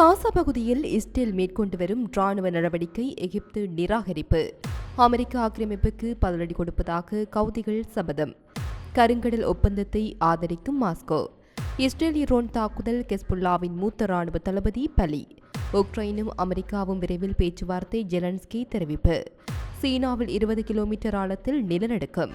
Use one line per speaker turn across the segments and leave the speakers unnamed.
காசா பகுதியில் இஸ்ரேல் மேற்கொண்டு வரும் ராணுவ நடவடிக்கை எகிப்து நிராகரிப்பு அமெரிக்க ஆக்கிரமிப்புக்கு பதிலடி கொடுப்பதாக கவுதிகள் சபதம் கருங்கடல் ஒப்பந்தத்தை ஆதரிக்கும் மாஸ்கோ இஸ்ரேலிய ரோன் தாக்குதல் கெஸ்புல்லாவின் மூத்த ராணுவ தளபதி பலி உக்ரைனும் அமெரிக்காவும் விரைவில் பேச்சுவார்த்தை ஜெலன்ஸ்கி தெரிவிப்பு சீனாவில் இருபது கிலோமீட்டர் ஆழத்தில் நிலநடுக்கம்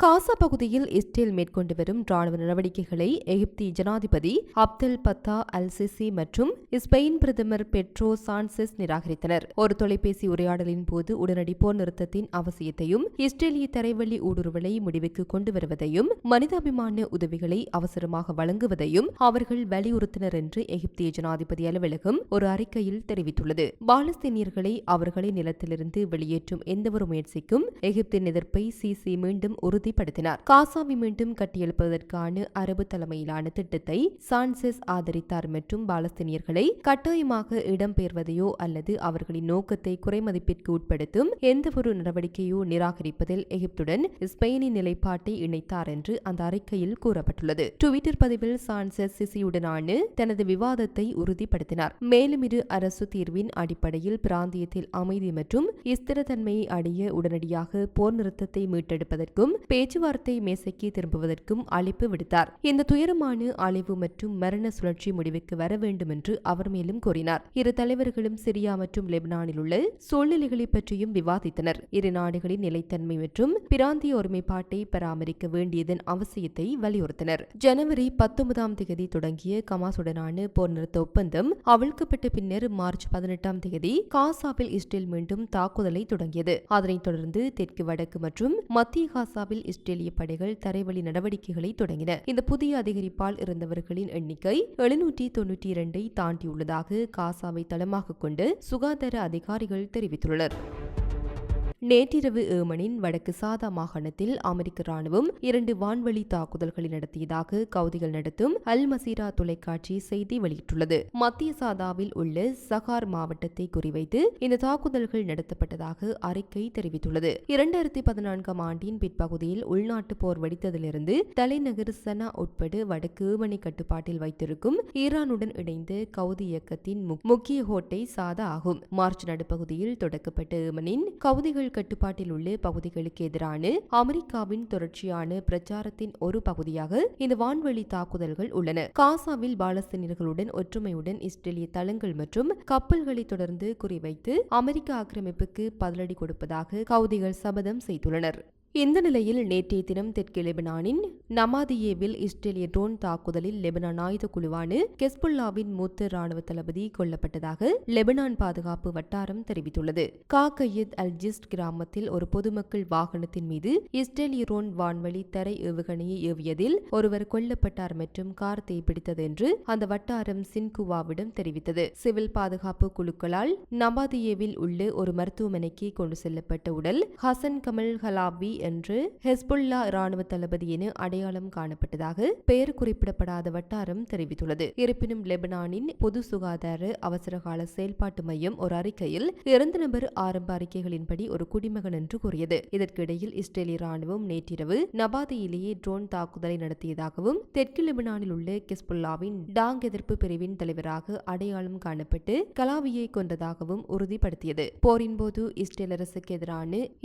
காசா பகுதியில் இஸ்ரேல் மேற்கொண்டு வரும் ராணுவ நடவடிக்கைகளை எகிப்தி ஜனாதிபதி அப்தல் பத்தா அல் சிசி மற்றும் ஸ்பெயின் பிரதமர் பெட்ரோ சான்செஸ் நிராகரித்தனர் ஒரு தொலைபேசி உரையாடலின் போது உடனடி போர் நிறுத்தத்தின் அவசியத்தையும் இஸ்ரேலிய தரைவழி ஊடுருவலை முடிவுக்கு கொண்டு வருவதையும் மனிதாபிமான உதவிகளை அவசரமாக வழங்குவதையும் அவர்கள் வலியுறுத்தினர் என்று எகிப்திய ஜனாதிபதி அலுவலகம் ஒரு அறிக்கையில் தெரிவித்துள்ளது பாலஸ்தீனியர்களை அவர்களை நிலத்திலிருந்து வெளியேற்றும் எந்தவொரு முயற்சிக்கும் எகிப்தின் எதிர்ப்பை சிசி மீண்டும் உறுதி உறுதிப்படுத்தினார் காசாவை மீண்டும் கட்டியெழுப்பதற்கான அரபு தலைமையிலான திட்டத்தை சான்செஸ் ஆதரித்தார் மற்றும் பாலஸ்தீனியர்களை கட்டாயமாக இடம்பெயர்வதையோ அல்லது அவர்களின் நோக்கத்தை குறைமதிப்பிற்கு உட்படுத்தும் எந்தவொரு நடவடிக்கையோ நிராகரிப்பதில் எகிப்துடன் ஸ்பெயினின் நிலைப்பாட்டை இணைத்தார் என்று அந்த அறிக்கையில் கூறப்பட்டுள்ளது டுவிட்டர் பதிவில் சான்சஸ் சிசியுடனான தனது விவாதத்தை உறுதிப்படுத்தினார் மேலும் இரு அரசு தீர்வின் அடிப்படையில் பிராந்தியத்தில் அமைதி மற்றும் ஸ்திரத்தன்மையை அடைய உடனடியாக போர் நிறுத்தத்தை மீட்டெடுப்பதற்கும் பேச்சுவார்த்தை மேசைக்கு திரும்புவதற்கும் அழைப்பு விடுத்தார் இந்த துயரமான அழிவு மற்றும் மரண சுழற்சி முடிவுக்கு வர வேண்டும் என்று அவர் மேலும் கூறினார் இரு தலைவர்களும் சிரியா மற்றும் லெபனானில் உள்ள சூழ்நிலைகளை பற்றியும் விவாதித்தனர் இரு நாடுகளின் நிலைத்தன்மை மற்றும் பிராந்திய ஒருமைப்பாட்டை பராமரிக்க வேண்டியதன் அவசியத்தை வலியுறுத்தினர் ஜனவரி பத்தொன்பதாம் தேதி தொடங்கிய கமாசுடனான போர் நிறுத்த ஒப்பந்தம் அவிழ்க்கப்பட்ட பின்னர் மார்ச் பதினெட்டாம் தேதி காசாவில் இஸ்ரேல் மீண்டும் தாக்குதலை தொடங்கியது அதனைத் தொடர்ந்து தெற்கு வடக்கு மற்றும் மத்திய காசாவில் இஸ்ரேலிய படைகள் தரைவழி நடவடிக்கைகளை தொடங்கின இந்த புதிய அதிகரிப்பால் இருந்தவர்களின் எண்ணிக்கை எழுநூற்றி தொன்னூற்றி இரண்டை தாண்டியுள்ளதாக காசாவை தளமாக கொண்டு சுகாதார அதிகாரிகள் தெரிவித்துள்ளனர் நேற்றிரவு ஏமனின் வடக்கு சாதா மாகாணத்தில் அமெரிக்க ராணுவம் இரண்டு வான்வழி தாக்குதல்களை நடத்தியதாக கவுதிகள் நடத்தும் அல் மசீரா தொலைக்காட்சி செய்தி வெளியிட்டுள்ளது மத்திய சாதாவில் உள்ள சகார் மாவட்டத்தை குறிவைத்து இந்த தாக்குதல்கள் நடத்தப்பட்டதாக அறிக்கை தெரிவித்துள்ளது இரண்டாயிரத்தி பதினான்காம் ஆண்டின் பிற்பகுதியில் உள்நாட்டு போர் வெடித்ததிலிருந்து தலைநகர் சனா உட்பட வடக்கு ஏமனை கட்டுப்பாட்டில் வைத்திருக்கும் ஈரானுடன் இணைந்து கவுதி இயக்கத்தின் முக்கிய ஹோட்டை சாதா ஆகும் மார்ச் நடுப்பகுதியில் தொடக்கப்பட்ட ஏமனின் கவுதிகள் கட்டுப்பாட்டில் உள்ள பகுதிகளுக்கு எதிரான அமெரிக்காவின் தொடர்ச்சியான பிரச்சாரத்தின் ஒரு பகுதியாக இந்த வான்வெளி தாக்குதல்கள் உள்ளன காசாவில் பாலஸ்தீனியர்களுடன் ஒற்றுமையுடன் இஸ்ரேலிய தளங்கள் மற்றும் கப்பல்களை தொடர்ந்து குறிவைத்து அமெரிக்க ஆக்கிரமிப்புக்கு பதிலடி கொடுப்பதாக கவுதிகள் சபதம் செய்துள்ளனர் இந்த நிலையில் நேற்றைய தினம் தெற்கு லெபனானின் நமாதியேவில் இஸ்ரேலிய ட்ரோன் தாக்குதலில் லெபனான் ஆயுத குழுவான கெஸ்புல்லாவின் மூத்த ராணுவ தளபதி கொல்லப்பட்டதாக லெபனான் பாதுகாப்பு வட்டாரம் தெரிவித்துள்ளது காக்கையத் அல்ஜிஸ்ட் கிராமத்தில் ஒரு பொதுமக்கள் வாகனத்தின் மீது இஸ்ரேலிய ரோன் வான்வழி தரை ஏவுகணையை ஏவியதில் ஒருவர் கொல்லப்பட்டார் மற்றும் கார் தீப்பிடித்தது என்று அந்த வட்டாரம் சின்குவாவிடம் தெரிவித்தது சிவில் பாதுகாப்பு குழுக்களால் நமாதியேவில் உள்ள ஒரு மருத்துவமனைக்கு கொண்டு செல்லப்பட்ட உடல் ஹசன் கமல் ஹலாபி என்று ஹெஸ்புல்லா ராணுவ தளபதி என அடையாளம் காணப்பட்டதாக பெயர் குறிப்பிடப்படாத வட்டாரம் தெரிவித்துள்ளது இருப்பினும் லெபனானின் பொது சுகாதார அவசரகால செயல்பாட்டு மையம் ஒரு அறிக்கையில் இறந்த நபர் ஆரம்ப அறிக்கைகளின்படி ஒரு குடிமகன் என்று கூறியது இதற்கிடையில் இஸ்ரேலிய ராணுவம் நேற்றிரவு நபாதியிலேயே ட்ரோன் தாக்குதலை நடத்தியதாகவும் தெற்கு லெபனானில் உள்ள கிஸ்புல்லாவின் டாங் எதிர்ப்பு பிரிவின் தலைவராக அடையாளம் காணப்பட்டு கலாவியை கொண்டதாகவும் உறுதிப்படுத்தியது போரின் போது இஸ்ரேல் அரசுக்கு எதிரான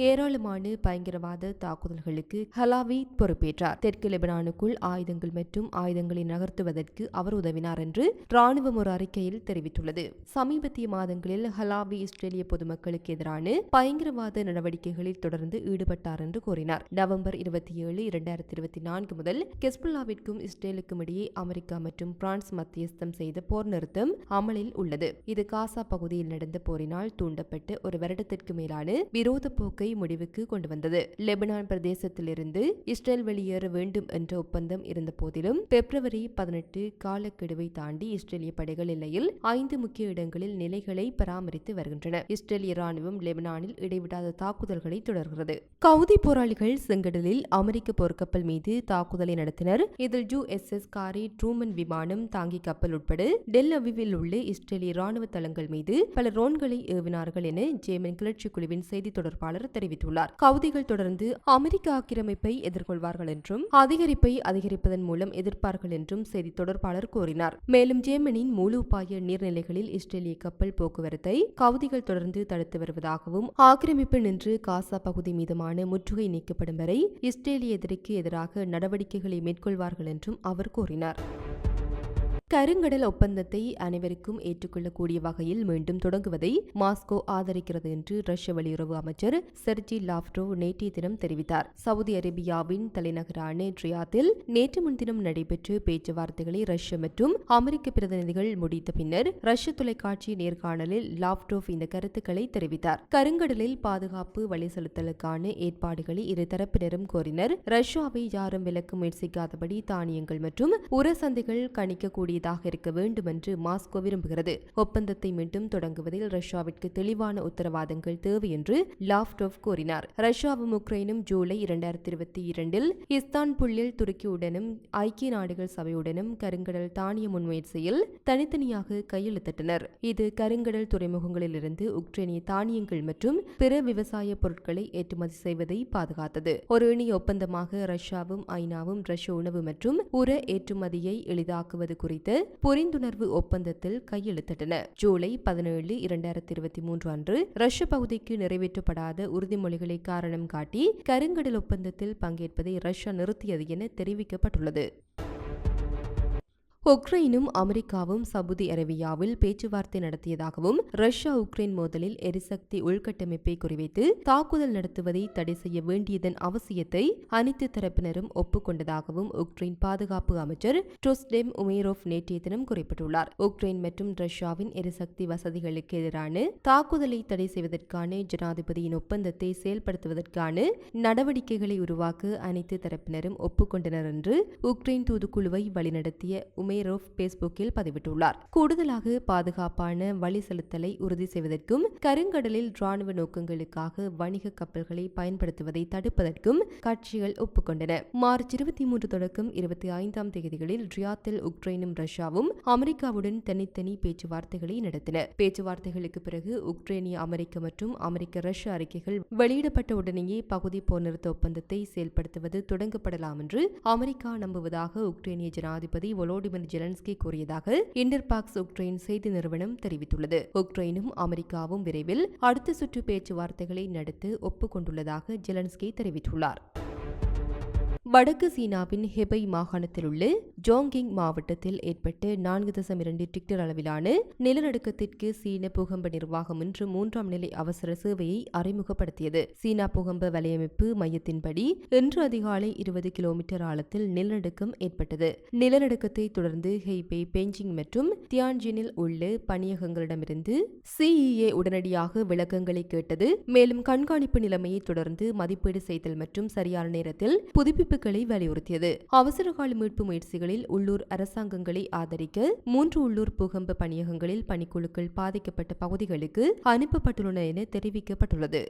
ஏராளமான பயங்கரவாத தாக்குதல்களுக்கு ஹலாவி பொறுப்பேற்றார் தெற்கு லெபனானுக்குள் ஆயுதங்கள் மற்றும் ஆயுதங்களை நகர்த்துவதற்கு அவர் உதவினார் என்று ராணுவம் ஒரு அறிக்கையில் தெரிவித்துள்ளது சமீபத்திய மாதங்களில் ஹலாவி இஸ்ரேலிய பொதுமக்களுக்கு எதிரான பயங்கரவாத நடவடிக்கைகளில் தொடர்ந்து ஈடுபட்டார் என்று கூறினார் நவம்பர் இருபத்தி ஏழு இரண்டாயிரத்தி இருபத்தி நான்கு முதல் கெஸ்புல்லாவிற்கும் இஸ்ரேலுக்கும் இடையே அமெரிக்கா மற்றும் பிரான்ஸ் மத்தியஸ்தம் செய்த போர் நிறுத்தம் அமலில் உள்ளது இது காசா பகுதியில் நடந்த போரினால் தூண்டப்பட்டு ஒரு வருடத்திற்கு மேலான விரோத போக்கை முடிவுக்கு கொண்டு வந்தது லெபனான் பிரதேசத்திலிருந்து இஸ்ரேல் வெளியேற வேண்டும் என்ற ஒப்பந்தம் இருந்த போதிலும் பிப்ரவரி பதினெட்டு காலக்கெடுவை தாண்டி இஸ்ரேலிய படைகள் எல்லையில் ஐந்து முக்கிய இடங்களில் நிலைகளை பராமரித்து வருகின்றன இஸ்ரேலிய ராணுவம் லெபனானில் இடைவிடாத தாக்குதல்களை தொடர்கிறது கவுதி போராளிகள் செங்கடலில் அமெரிக்க போர்க்கப்பல் மீது தாக்குதலை நடத்தினர் இதில் U S S Harry Truman விமானம் தாங்கி கப்பல் உட்பட டெல் அவிவில் உள்ள இஸ்ரேலிய ராணுவ தளங்கள் மீது பல ரோன்களை ஏவினார்கள் என ஜேமன் கிளர்ச்சி குழுவின் செய்தி தொடர்பாளர் தெரிவித்துள்ளார் கவுதிகள் தொடர்ந்து அமெரிக்க ஆக்கிரமிப்பை எதிர்கொள்வார்கள் என்றும் அதிகரிப்பை அதிகரிப்பதன் மூலம் எதிர்ப்பார்கள் என்றும் செய்தி தொடர்பாளர் கூறினார் மேலும் ஜேமனின் முழு உபாய நீர்நிலைகளில் இஸ்ரேலிய கப்பல் போக்குவரத்தை கவுதிகள் தொடர்ந்து தடுத்து வருவதாகவும் ஆக்கிரமிப்பு நின்று காசா பகுதி மீதுமான முற்றுகை நீக்கப்படும் வரை இஸ்ரேலிய எதிரிக்கு எதிராக நடவடிக்கைகளை மேற்கொள்வார்கள் என்றும் அவர் கூறினார் கருங்கடல் ஒப்பந்தத்தை அனைவருக்கும் ஏற்றுக்கொள்ளக்கூடிய வகையில் மீண்டும் தொடங்குவதை மாஸ்கோ ஆதரிக்கிறது என்று ரஷ்ய வெளியுறவு அமைச்சர் செர்ஜி லாப்ரோ நேற்றைய தினம் தெரிவித்தார் சவுதி அரேபியாவின் தலைநகரான ட்ரியாத்தில் நேற்று முன்தினம் நடைபெற்ற பேச்சுவார்த்தைகளை ரஷ்ய மற்றும் அமெரிக்க பிரதிநிதிகள் முடித்த பின்னர் ரஷ்ய தொலைக்காட்சி நேர்காணலில் லாவ்ரோவ் இந்த கருத்துக்களை தெரிவித்தார் கருங்கடலில் பாதுகாப்பு வழி செலுத்தலுக்கான ஏற்பாடுகளை இரு தரப்பினரும் கோரினர் ரஷ்யாவை யாரும் விலக்க முயற்சிக்காதபடி தானியங்கள் மற்றும் உரசந்தைகள் கணிக்கக்கூடிய கூடியதாக இருக்க வேண்டும் என்று மாஸ்கோ விரும்புகிறது ஒப்பந்தத்தை மீண்டும் தொடங்குவதில் ரஷ்யாவிற்கு தெளிவான உத்தரவாதங்கள் தேவை என்று லாப்டோவ் கூறினார் ரஷ்யாவும் உக்ரைனும் ஜூலை இரண்டாயிரத்தி இருபத்தி இரண்டில் இஸ்தான்புல்லில் துருக்கியுடனும் ஐக்கிய நாடுகள் சபையுடனும் கருங்கடல் தானிய முன்முயற்சியில் தனித்தனியாக கையெழுத்திட்டனர் இது கருங்கடல் துறைமுகங்களிலிருந்து உக்ரைனிய தானியங்கள் மற்றும் பிற விவசாய பொருட்களை ஏற்றுமதி செய்வதை பாதுகாத்தது ஒரு இணை ஒப்பந்தமாக ரஷ்யாவும் ஐநாவும் ரஷ்ய உணவு மற்றும் உர ஏற்றுமதியை எளிதாக்குவது குறித்து குறித்து புரிந்துணர்வு ஒப்பந்தத்தில் கையெழுத்திட்டன ஜூலை பதினேழு இரண்டாயிரத்தி இருபத்தி மூன்று அன்று ரஷ்ய பகுதிக்கு நிறைவேற்றப்படாத உறுதிமொழிகளை காரணம் காட்டி கருங்கடல் ஒப்பந்தத்தில் பங்கேற்பதை ரஷ்யா நிறுத்தியது என தெரிவிக்கப்பட்டுள்ளது உக்ரைனும் அமெரிக்காவும் சவுதி அரேபியாவில் பேச்சுவார்த்தை நடத்தியதாகவும் ரஷ்யா உக்ரைன் மோதலில் எரிசக்தி உள்கட்டமைப்பை குறிவைத்து தாக்குதல் நடத்துவதை தடை செய்ய வேண்டியதன் அவசியத்தை அனைத்து தரப்பினரும் ஒப்புக்கொண்டதாகவும் உக்ரைன் பாதுகாப்பு அமைச்சர் ட்ரோஸ்டெம் உமேரோவ் நேற்றைய தினம் குறிப்பிட்டுள்ளார் உக்ரைன் மற்றும் ரஷ்யாவின் எரிசக்தி வசதிகளுக்கு எதிரான தாக்குதலை தடை செய்வதற்கான ஜனாதிபதியின் ஒப்பந்தத்தை செயல்படுத்துவதற்கான நடவடிக்கைகளை உருவாக்க அனைத்து தரப்பினரும் ஒப்புக்கொண்டனர் என்று உக்ரைன் தூதுக்குழுவை வழிநடத்திய உமே ரோஃப் பேஸ்புக்கில் பதிவிட்டுள்ளார் கூடுதலாக பாதுகாப்பான வழி செலுத்தலை உறுதி செய்வதற்கும் கருங்கடலில் ராணுவ நோக்கங்களுக்காக வணிக கப்பல்களை பயன்படுத்துவதை தடுப்பதற்கும் கட்சிகள் ஒப்புக்கொண்டன மார்ச் இருபத்தி மூன்று தொடக்கம் இருபத்தி ஐந்தாம் தேதிகளில் ரியாத்தில் உக்ரைனும் ரஷ்யாவும் அமெரிக்காவுடன் தனித்தனி பேச்சுவார்த்தைகளை நடத்தின பேச்சுவார்த்தைகளுக்கு பிறகு உக்ரைனிய அமெரிக்க மற்றும் அமெரிக்க ரஷ்ய அறிக்கைகள் வெளியிடப்பட்ட உடனேயே பகுதி போர் நிறுத்த ஒப்பந்தத்தை செயல்படுத்துவது தொடங்கப்படலாம் என்று அமெரிக்கா நம்புவதாக உக்ரைனிய ஜனாதிபதி ஒலோடிமிர் பிரதமர் ஜெலன்ஸ்கி கூறியதாக இண்டர்பாக்ஸ் உக்ரைன் செய்தி நிறுவனம் தெரிவித்துள்ளது உக்ரைனும் அமெரிக்காவும் விரைவில் அடுத்த சுற்று பேச்சுவார்த்தைகளை நடத்த ஒப்புக்கொண்டுள்ளதாக ஜெலன்ஸ்கி தெரிவித்துள்ளார் வடக்கு சீனாவின் ஹெபை மாகாணத்தில் உள்ள ஜோங்கிங் மாவட்டத்தில் ஏற்பட்டு நான்கு தசம் இரண்டு டிக்டர் அளவிலான நிலநடுக்கத்திற்கு சீன பூகம்ப நிர்வாகம் இன்று மூன்றாம் நிலை அவசர சேவையை அறிமுகப்படுத்தியது சீனா பூகம்ப வலையமைப்பு மையத்தின்படி இன்று அதிகாலை இருபது கிலோமீட்டர் ஆழத்தில் நிலநடுக்கம் ஏற்பட்டது நிலநடுக்கத்தை தொடர்ந்து ஹெய்பே பெஞ்சிங் மற்றும் தியான்ஜினில் உள்ள பணியகங்களிடமிருந்து சிஇஏ உடனடியாக விளக்கங்களை கேட்டது மேலும் கண்காணிப்பு நிலைமையை தொடர்ந்து மதிப்பீடு செய்தல் மற்றும் சரியான நேரத்தில் புதுப்பிப்புகளை வலியுறுத்தியது அவசரகால மீட்பு முயற்சிகள் பணியிடங்களில் உள்ளூர் அரசாங்கங்களை ஆதரிக்க மூன்று உள்ளூர் பூகம்ப பணியகங்களில் பணிக்குழுக்கள் பாதிக்கப்பட்ட பகுதிகளுக்கு அனுப்பப்பட்டுள்ளன என தெரிவிக்கப்பட்டுள்ளது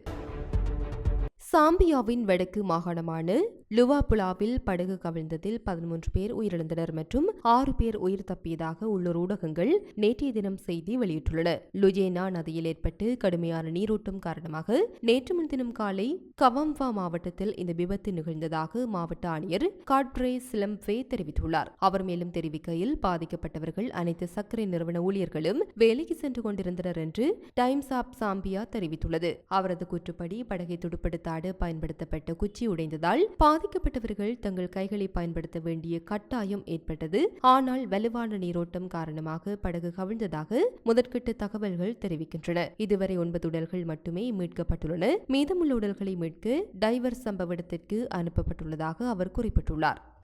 சாம்பியாவின் வடக்கு மாகாணமான லுவாபுலாவில் படகு கவிழ்ந்ததில் பதிமூன்று பேர் உயிரிழந்தனர் மற்றும் ஆறு பேர் உயிர் தப்பியதாக உள்ளூர் ஊடகங்கள் நேற்றைய தினம் செய்தி வெளியிட்டுள்ளன லுஜேனா நதியில் ஏற்பட்டு கடுமையான நீரூட்டம் காரணமாக நேற்று முன்தினம் காலை கவம்பா மாவட்டத்தில் இந்த விபத்து நிகழ்ந்ததாக மாவட்ட ஆணையர் காட்ரே சிலம்பே தெரிவித்துள்ளார் அவர் மேலும் தெரிவிக்கையில் பாதிக்கப்பட்டவர்கள் அனைத்து சர்க்கரை நிறுவன ஊழியர்களும் வேலைக்கு சென்று கொண்டிருந்தனர் என்று டைம்ஸ் ஆப் சாம்பியா தெரிவித்துள்ளது அவரது கூற்றுப்படி படகை துடுப்படுத்தாடு பயன்படுத்தப்பட்ட குச்சி உடைந்ததால் பாதிக்கப்பட்டவர்கள் தங்கள் கைகளை பயன்படுத்த வேண்டிய கட்டாயம் ஏற்பட்டது ஆனால் வலுவான நீரோட்டம் காரணமாக படகு கவிழ்ந்ததாக முதற்கட்ட தகவல்கள் தெரிவிக்கின்றன இதுவரை ஒன்பது உடல்கள் மட்டுமே மீட்கப்பட்டுள்ளன மீதமுள்ள உடல்களை மீட்க டைவர் சம்பவ இடத்திற்கு அனுப்பப்பட்டுள்ளதாக அவர் குறிப்பிட்டுள்ளார்